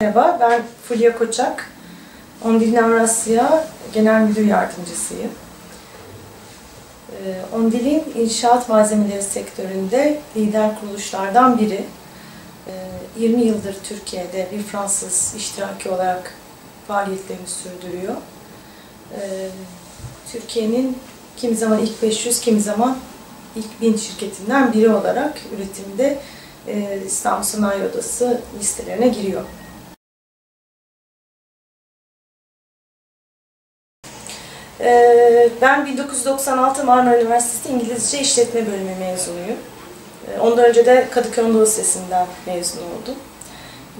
Merhaba, ben Fulya Koçak. Ondilin Avrasya Genel Müdür Yardımcısıyım. Ee, Ondilin inşaat malzemeleri sektöründe lider kuruluşlardan biri. Ee, 20 yıldır Türkiye'de bir Fransız iştiraki olarak faaliyetlerini sürdürüyor. Ee, Türkiye'nin kimi zaman ilk 500, kimi zaman ilk 1000 şirketinden biri olarak üretimde e, İstanbul Sanayi Odası listelerine giriyor. Ee, ben 1996 Marmara Üniversitesi İngilizce İşletme Bölümü mezunuyum. Ee, ondan önce de Kadıköy Anadolu Lisesi'nden mezun oldum.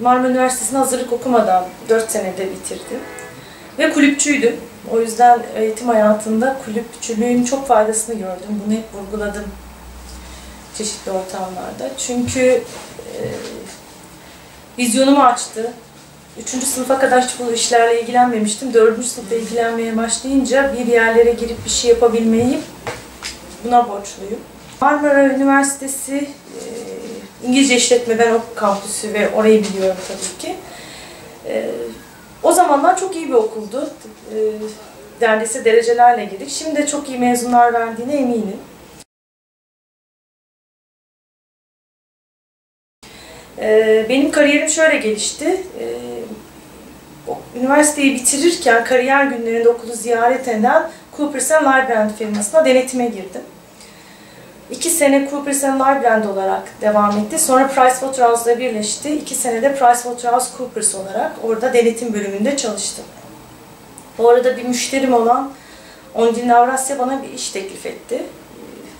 Marmara Üniversitesi'nde hazırlık okumadan 4 senede bitirdim. Ve kulüpçüydüm. O yüzden eğitim hayatında kulüpçülüğün çok faydasını gördüm. Bunu hep vurguladım çeşitli ortamlarda. Çünkü e, vizyonumu açtı. Üçüncü sınıfa kadar hiç bu işlerle ilgilenmemiştim. Dördüncü sınıfta ilgilenmeye başlayınca bir yerlere girip bir şey yapabilmeyi buna borçluyum. Marmara Üniversitesi e, İngilizce işletme ben o kampüsü ve orayı biliyorum tabii ki. E, o zamanlar çok iyi bir okuldu. E, derecelerle girdik. Şimdi de çok iyi mezunlar verdiğine eminim. Ee, benim kariyerim şöyle gelişti. Ee, üniversiteyi bitirirken kariyer günlerinde okulu ziyaret eden Coopers Lybrand firmasına denetime girdim. İki sene Coopers Lybrand olarak devam etti. Sonra Pricewaterhouse'la birleşti. İki senede PricewaterhouseCoopers olarak orada denetim bölümünde çalıştım. Bu arada bir müşterim olan Ondin Avrasya bana bir iş teklif etti.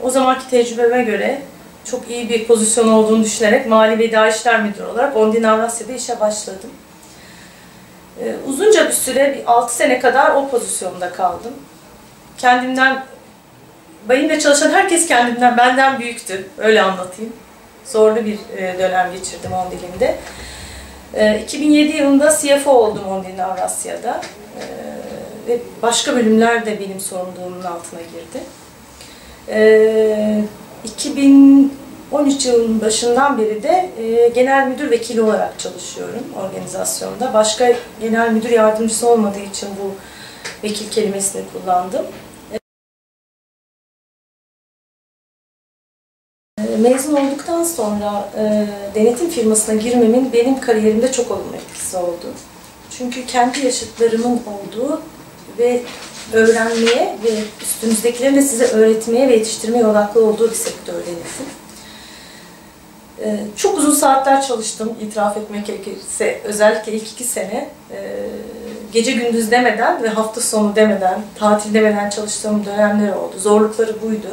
O zamanki tecrübeme göre çok iyi bir pozisyon olduğunu düşünerek Mali ve İdari İşler Müdürü olarak Ondin Avrasya'da işe başladım. Ee, uzunca bir süre, bir 6 sene kadar o pozisyonda kaldım. Kendimden, benimle çalışan herkes kendimden, benden büyüktü. Öyle anlatayım. Zorlu bir e, dönem geçirdim Ondil'inde. 2007 ee, yılında CFO oldum Ondin Avrasya'da. Ee, ve başka bölümler de benim sorumluluğumun altına girdi. 2013 yılının başından beri de e, genel müdür vekili olarak çalışıyorum organizasyonda. Başka genel müdür yardımcısı olmadığı için bu vekil kelimesini kullandım. Mezun olduktan sonra e, denetim firmasına girmemin benim kariyerimde çok olumlu etkisi oldu. Çünkü kendi yaşıtlarımın olduğu ve öğrenmeye ve üstünüzdekilerin de size öğretmeye ve yetiştirmeye odaklı olduğu bir sektör denetim. Ee, çok uzun saatler çalıştım itiraf etmek gerekirse özellikle ilk iki sene e, gece gündüz demeden ve hafta sonu demeden, tatil demeden çalıştığım dönemler oldu. Zorlukları buydu.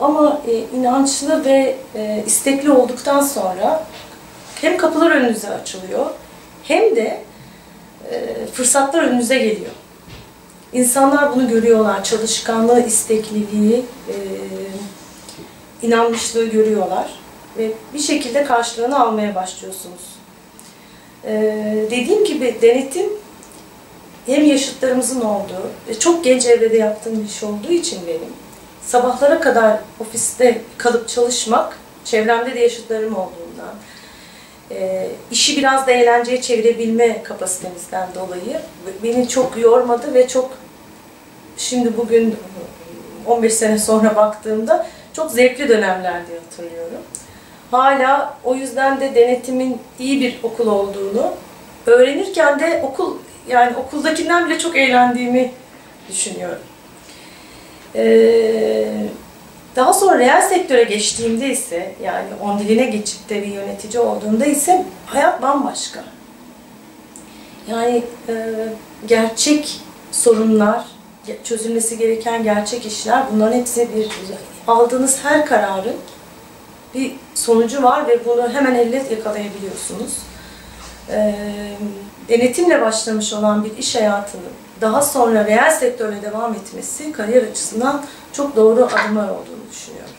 Ama e, inançlı ve e, istekli olduktan sonra hem kapılar önünüze açılıyor hem de fırsatlar önünüze geliyor. İnsanlar bunu görüyorlar. Çalışkanlığı, istekliliği, e, inanmışlığı görüyorlar. Ve bir şekilde karşılığını almaya başlıyorsunuz. E, dediğim gibi denetim hem yaşıtlarımızın olduğu çok genç evrede yaptığım bir iş olduğu için benim sabahlara kadar ofiste kalıp çalışmak çevremde de yaşıtlarım olduğundan e, işi biraz da eğlenceye çevirebilme kapasitemizden dolayı beni çok yormadı ve çok şimdi bugün 15 sene sonra baktığımda çok zevkli dönemler diye hatırlıyorum. Hala o yüzden de denetimin iyi bir okul olduğunu, öğrenirken de okul yani okuldakinden bile çok eğlendiğimi düşünüyorum. Ee, daha sonra reel sektöre geçtiğimde ise yani on diline geçip de bir yönetici olduğunda ise hayat bambaşka. Yani e, gerçek sorunlar, çözülmesi gereken gerçek işler bunların hepsi bir aldığınız her kararın bir sonucu var ve bunu hemen elle yakalayabiliyorsunuz. E, denetimle başlamış olan bir iş hayatının daha sonra reel sektörle devam etmesi kariyer açısından çok doğru adımlar olduğunu düşünüyorum.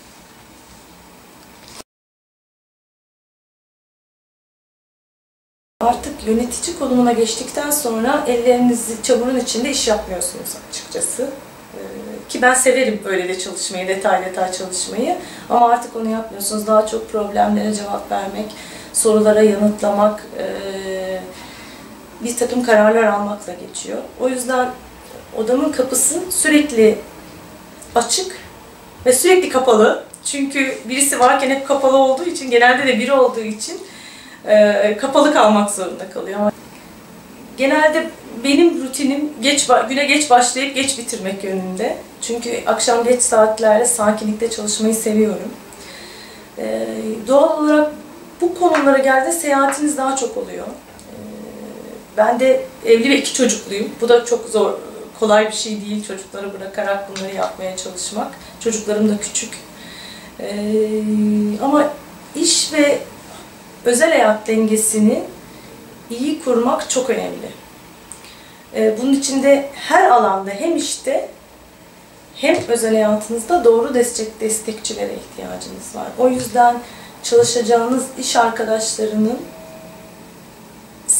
Artık yönetici konumuna geçtikten sonra ellerinizi çamurun içinde iş yapmıyorsunuz açıkçası. Ee, ki ben severim böyle de çalışmayı, detay detay çalışmayı. Ama artık onu yapmıyorsunuz. Daha çok problemlere cevap vermek, sorulara yanıtlamak, e, bir takım kararlar almakla geçiyor. O yüzden odamın kapısı sürekli açık ve sürekli kapalı. Çünkü birisi varken hep kapalı olduğu için, genelde de biri olduğu için e, kapalı kalmak zorunda kalıyor. Genelde benim rutinim geç güne geç başlayıp geç bitirmek yönünde. Çünkü akşam geç saatlerde sakinlikte çalışmayı seviyorum. E, doğal olarak bu konulara geldiğinde seyahatiniz daha çok oluyor. Ben de evli ve iki çocukluyum. Bu da çok zor, kolay bir şey değil çocukları bırakarak bunları yapmaya çalışmak. Çocuklarım da küçük. Ee, ama iş ve özel hayat dengesini iyi kurmak çok önemli. Ee, bunun için de her alanda hem işte hem özel hayatınızda doğru destek destekçilere ihtiyacınız var. O yüzden çalışacağınız iş arkadaşlarının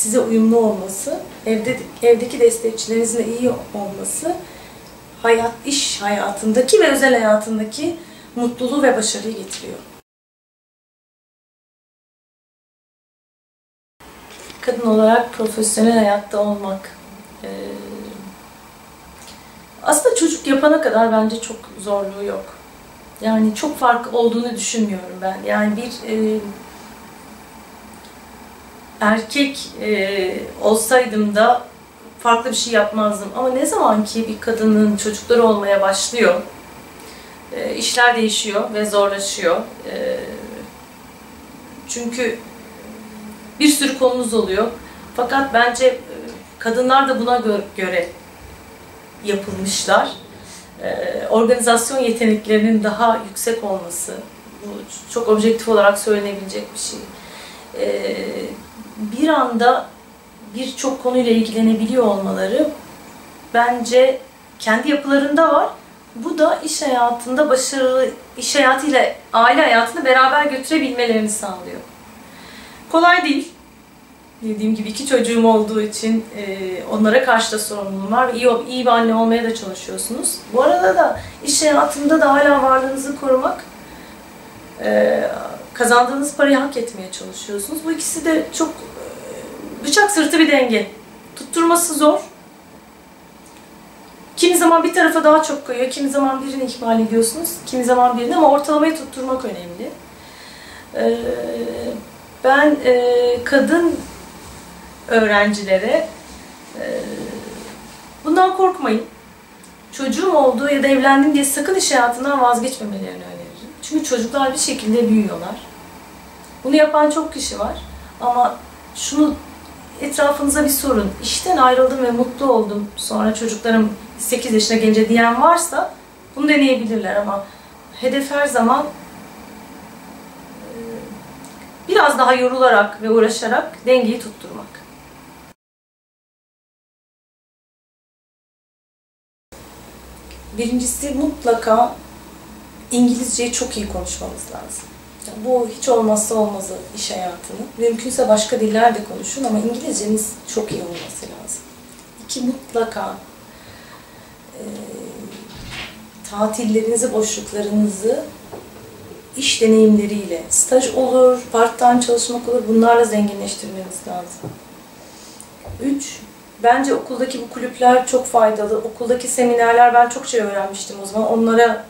size uyumlu olması, evde evdeki destekçilerinizle iyi olması, hayat iş hayatındaki ve özel hayatındaki mutluluğu ve başarıyı getiriyor. Kadın olarak profesyonel hayatta olmak. Ee, aslında çocuk yapana kadar bence çok zorluğu yok. Yani çok fark olduğunu düşünmüyorum ben. Yani bir e, erkek e, olsaydım da farklı bir şey yapmazdım. Ama ne zaman ki bir kadının çocukları olmaya başlıyor, e, işler değişiyor ve zorlaşıyor. E, çünkü bir sürü konumuz oluyor. Fakat bence e, kadınlar da buna gö göre yapılmışlar. E, organizasyon yeteneklerinin daha yüksek olması, bu çok objektif olarak söylenebilecek bir şey. E, bir anda birçok konuyla ilgilenebiliyor olmaları bence kendi yapılarında var. Bu da iş hayatında başarılı, iş hayatıyla aile hayatını beraber götürebilmelerini sağlıyor. Kolay değil. Dediğim gibi iki çocuğum olduğu için e, onlara karşı da sorumluluğum var. İyi, iyi bir anne olmaya da çalışıyorsunuz. Bu arada da iş hayatında da hala varlığınızı korumak, e, kazandığınız parayı hak etmeye çalışıyorsunuz. Bu ikisi de çok e, bıçak sırtı bir denge. Tutturması zor. Kimi zaman bir tarafa daha çok kayıyor, kimi zaman birini ihmal ediyorsunuz, kimi zaman birini ama ortalamayı tutturmak önemli. Ee, ben e, kadın öğrencilere e, bundan korkmayın. Çocuğum olduğu ya da evlendim diye sakın iş hayatından vazgeçmemelerini öneririm. Çünkü çocuklar bir şekilde büyüyorlar. Bunu yapan çok kişi var. Ama şunu etrafınıza bir sorun. İşten ayrıldım ve mutlu oldum. Sonra çocuklarım 8 yaşına gelince diyen varsa bunu deneyebilirler ama hedef her zaman biraz daha yorularak ve uğraşarak dengeyi tutturmak. Birincisi mutlaka İngilizceyi çok iyi konuşmanız lazım. Yani bu hiç olmazsa olmazı iş hayatının. Mümkünse başka diller de konuşun ama İngilizceniz çok iyi olması lazım. İki mutlaka e, tatillerinizi, boşluklarınızı iş deneyimleriyle, staj olur, part-time çalışmak olur, bunlarla zenginleştirmeniz lazım. Üç, bence okuldaki bu kulüpler çok faydalı. Okuldaki seminerler ben çok şey öğrenmiştim o zaman. Onlara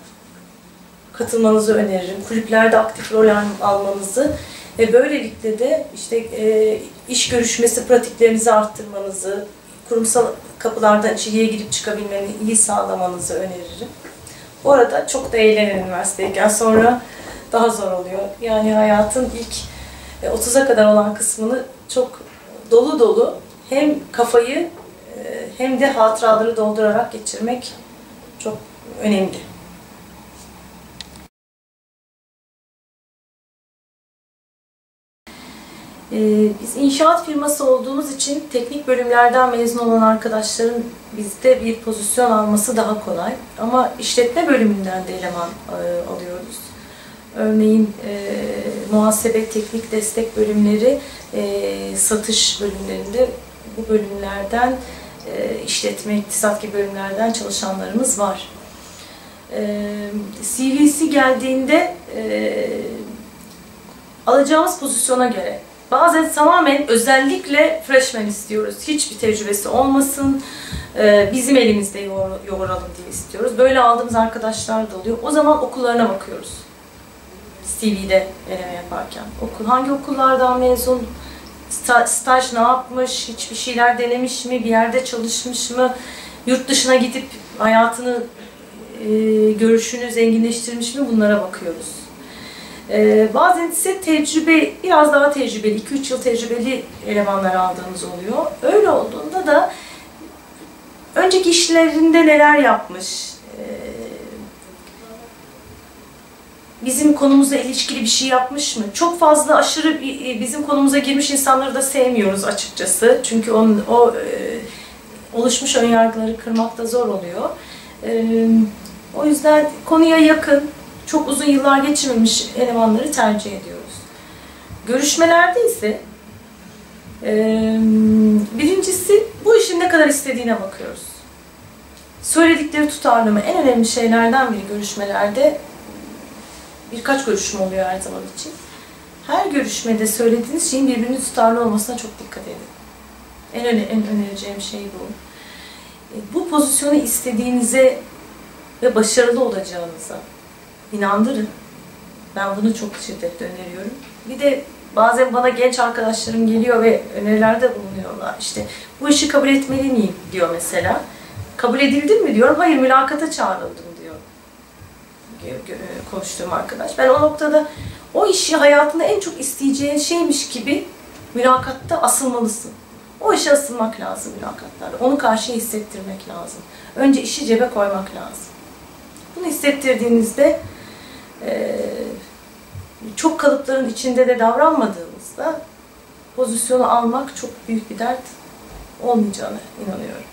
katılmanızı öneririm. Kulüplerde aktif rol almanızı ve böylelikle de işte e, iş görüşmesi pratiklerinizi arttırmanızı, kurumsal kapılardan içeriye girip çıkabilmeni iyi sağlamanızı öneririm. Bu arada çok da eğlenin üniversiteyken sonra daha zor oluyor. Yani hayatın ilk 30'a e, kadar olan kısmını çok dolu dolu hem kafayı e, hem de hatıraları doldurarak geçirmek çok önemli. Biz inşaat firması olduğumuz için teknik bölümlerden mezun olan arkadaşların bizde bir pozisyon alması daha kolay. Ama işletme bölümünden de eleman e, alıyoruz. Örneğin e, muhasebe, teknik destek bölümleri, e, satış bölümlerinde bu bölümlerden işletme, iktisat gibi bölümlerden çalışanlarımız var. CVC geldiğinde alacağımız pozisyona göre Bazen tamamen özellikle freshman istiyoruz. Hiçbir tecrübesi olmasın. Ee, bizim elimizde yoğur- yoğuralım diye istiyoruz. Böyle aldığımız arkadaşlar da oluyor. O zaman okullarına bakıyoruz. CV'de deneme yaparken. Okul, hangi okullardan mezun, sta- staj ne yapmış, hiçbir şeyler denemiş mi, bir yerde çalışmış mı, yurt dışına gidip hayatını, e, görüşünü zenginleştirmiş mi bunlara bakıyoruz. E, bazen ise tecrübe, biraz daha tecrübeli, 2-3 yıl tecrübeli elemanlar aldığımız oluyor. Öyle olduğunda da önceki işlerinde neler yapmış, e, bizim konumuza ilişkili bir şey yapmış mı? Çok fazla aşırı bi- bizim konumuza girmiş insanları da sevmiyoruz açıkçası. Çünkü onun, o e, oluşmuş önyargıları kırmak da zor oluyor. E, o yüzden konuya yakın, çok uzun yıllar geçirmemiş elemanları tercih ediyoruz. Görüşmelerde ise birincisi bu işin ne kadar istediğine bakıyoruz. Söyledikleri tutarlı mı? En önemli şeylerden biri görüşmelerde birkaç görüşme oluyor her zaman için. Her görüşmede söylediğiniz şeyin birbirinin tutarlı olmasına çok dikkat edin. En, öne, en önereceğim şey bu. E, Bu pozisyonu istediğinize ve başarılı olacağınıza inandırın. Ben bunu çok şiddetle öneriyorum. Bir de bazen bana genç arkadaşlarım geliyor ve önerilerde bulunuyorlar. İşte bu işi kabul etmeli miyim diyor mesela. Kabul edildin mi diyorum. Hayır mülakata çağrıldım diyor konuştuğum arkadaş. Ben o noktada o işi hayatında en çok isteyeceğin şeymiş gibi mülakatta asılmalısın. O işe asılmak lazım mülakatlarda. Onu karşıya hissettirmek lazım. Önce işi cebe koymak lazım. Bunu hissettirdiğinizde çok kalıpların içinde de davranmadığımızda pozisyonu almak çok büyük bir dert olmayacağına inanıyorum.